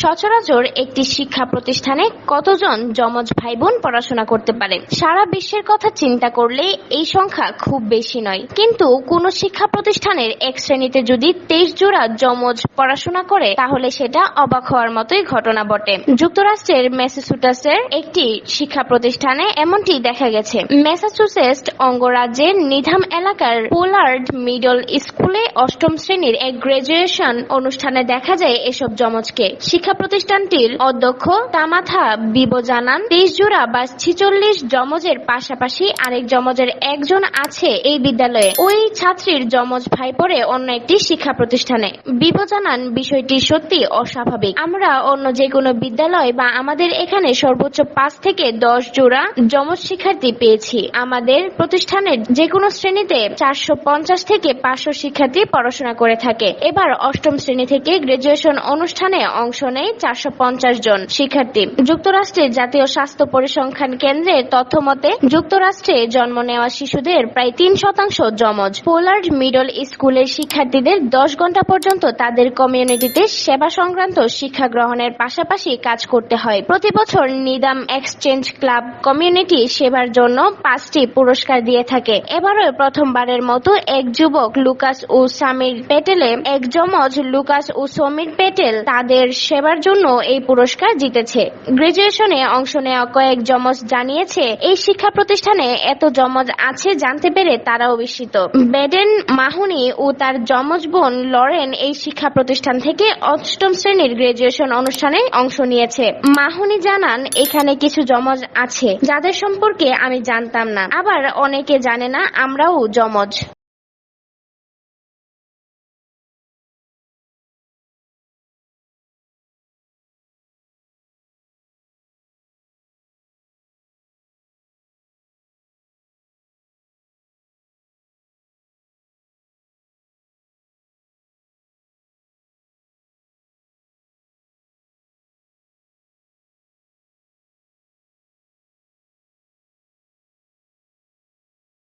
সচরাচর একটি শিক্ষা প্রতিষ্ঠানে কতজন যমজ ভাই বোন পড়াশোনা করতে পারে? সারা বিশ্বের কথা চিন্তা করলে এই সংখ্যা খুব বেশি নয়। কিন্তু কোন শিক্ষা প্রতিষ্ঠানের এক শ্রেণীতে যদি তেইশ জোড়া যমজ পড়াশোনা করে, তাহলে সেটা অবাক হওয়ার মতোই ঘটনা বটে। যুক্তরাষ্ট্রের ম্যাসাচুটাসের একটি শিক্ষা প্রতিষ্ঠানে এমনটি দেখা গেছে। ম্যাসাচুসেটস অঙ্গরাজ্যের নিধাম এলাকার পোলার্ড মিডল স্কুলে অষ্টম শ্রেণির এক গ্রাজুয়েশন অনুষ্ঠানে দেখা যায় এসব যমজকে। শিক্ষা প্রতিষ্ঠানটির অধ্যক্ষ তামাথা বিবো জানান তেইশ জোড়া বা ছিচল্লিশ যমজের পাশাপাশি আরেক যমজের একজন আছে এই বিদ্যালয়ে। ওই ছাত্রীর যমজ ভাই পড়ে অন্য একটি শিক্ষা প্রতিষ্ঠানে। বিবো জানান বিষয়টি সত্যি অস্বাভাবিক। আমরা অন্য যে কোনো বিদ্যালয় বা আমাদের এখানে সর্বোচ্চ পাঁচ থেকে দশ জোড়া যমজ শিক্ষার্থী পেয়েছি। আমাদের প্রতিষ্ঠানের যে কোনো শ্রেণীতে চারশো পঞ্চাশ থেকে পাঁচশো শিক্ষার্থী পড়াশোনা করে থাকে। এবার অষ্টম শ্রেণি থেকে গ্রাজুয়েশন অনুষ্ঠানে অংশ নেয় চারশো পঞ্চাশ জন শিক্ষার্থী। যুক্তরাষ্ট্রের জাতীয় স্বাস্থ্য পরিসংখ্যান কেন্দ্রের তথ্য মতে যুক্তরাষ্ট্রে জন্ম নেওয়া শিশুদের প্রায় তিন শতাংশ যমজ। পোলার্ড মিডল স্কুলের শিক্ষার্থীদের দশ ঘণ্টা পর্যন্ত তাদের কমিউনিটিতে সেবা সংক্রান্ত শিক্ষা গ্রহণের পাশাপাশি কাজ করতে হয়। প্রতি বছর নিদাম এক্সচেঞ্জ ক্লাব কমিউনিটি সেবার জন্য পাঁচটি পুরস্কার দিয়ে থাকে। এবারও প্রথমবারের মতো এক যুবক লুকাস ও সামির পেটেলে, এক যমজ লুকাস ও সমীর পেটেল তাদের সেবার জন্য এই পুরস্কার জিতেছে। গ্রাজুয়েশনে অংশ নেওয়া কয়েক যমজ জানিয়েছে, এই শিক্ষা প্রতিষ্ঠানে এত যমজ আছে জানতে পেরে তারাও বিস্মিত। বেডেন মাহুনি ও তার যমজ বোন লরেন এই শিক্ষা প্রতিষ্ঠান থেকে অষ্টম শ্রেণির গ্রাজুয়েশন অনুষ্ঠানে অংশ নিয়েছে। মাহুনি জানান, এখানে কিছু যমজ আছে, যাদের সম্পর্কে আমি জানতাম না। আবার অনেকে জানে না, আমরাও যমজ।